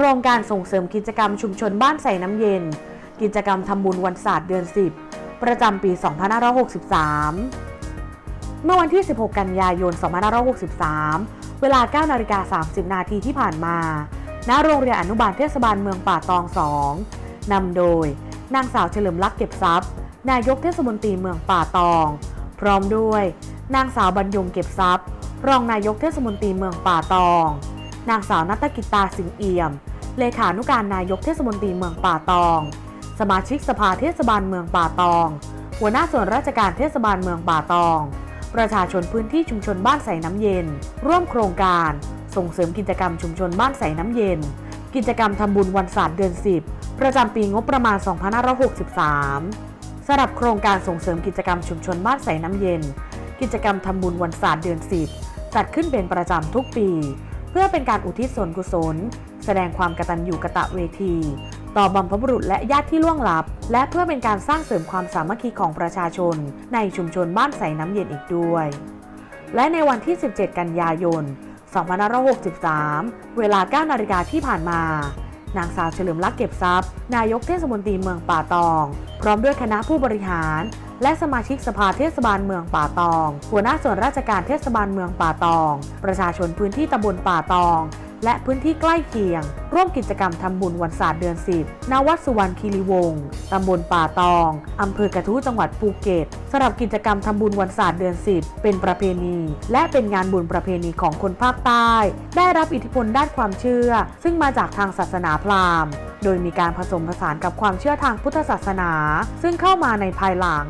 โครงการส่งเสริมกิจกรรมชุมชนบ้านใส่น้ำเย็น กิจกรรมทำบุญวันศาสตร์เดือน 10 ประจำปี 2563 เมื่อวันที่ 16 กันยายน 2563 เวลา 9 นาฬิกา 30 นาทีที่ผ่านมา ณ โรงเรียนอนุบาลเทศบาลเมืองป่าตอง 2 นำโดย นางสาวเฉลิมลักษ์เก็บทรัพย์ นายกเทศมนตรีเมืองป่าตอง พร้อมด้วย นางสาวบรรยงเก็บทรัพย์ รองนายกเทศมนตรีเมืองป่าตอง นางสาวนัตกิตาสิงเอี่ยม เลขานุการนายกเทศมนตรีเมืองป่าตอง สมาชิกสภาเทศบาลเมืองป่าตอง หัวหน้าส่วนราชการเทศบาลเมืองป่าตอง ประชาชนพื้นที่ชุมชนบ้านใส่น้ำเย็น ร่วมโครงการ ส่งเสริมกิจกรรมชุมชนบ้านใส่น้ำเย็น กิจกรรมทำบุญวันศาสตร์เดือน 10 ประจำปีงบประมาณ 2563สำหรับโครงการส่งเสริมกิจกรรมชุมชนบ้านใส่น้ำเย็น กิจกรรมทำบุญวันศาสตร์เดือน 10 จัดขึ้นเป็นประจำทุกปี พื่อเป็นการอุทิศส่วนกุศล แสดงความกตัญญูกะตะเวที ต่อบรรพบุรุษและญาติที่ล่วงลับ และเพื่อเป็นการสร้างเสริมความสามัคคีของประชาชน ในชุมชนบ้านใสน้ำเย็นอีกด้วย และในวันที่ 17 กันยายน2563 เวลา 9 นาฬิกาที่ผ่านมา นางสาวเฉลิมลักษณ์เก็บทรัพย์ นายกเทศมนตรีเมืองป่าตอง พร้อมด้วยคณะผู้บริหาร และสมาชิกสภาเทศบาลเมืองป่าตอง หัวหน้าส่วนราชการเทศบาลเมืองป่าตอง ประชาชนพื้นที่ตำบลป่าตอง และพื้นที่ใกล้เคียง ร่วมกิจกรรมทำบุญวันศาสตร์เดือน 10 ณ วัดสุวรรณคีรีวงศ์ตำบลป่าตอง อำเภอกระทู้จังหวัดภูเก็ตสำหรับกิจกรรมทำบุญวันศาสตร์เดือน 10 เป็นประเพณี และเป็นงานบุญประเพณีของคนภาคใต้ ได้รับอิทธิพลด้านความเชื่อ ซึ่งมาจากทางศาสนาพราหมณ์ โดยมีการผสมผสานกับความเชื่อทางพุทธศาสนา ซึ่งเข้ามาในภายหลัง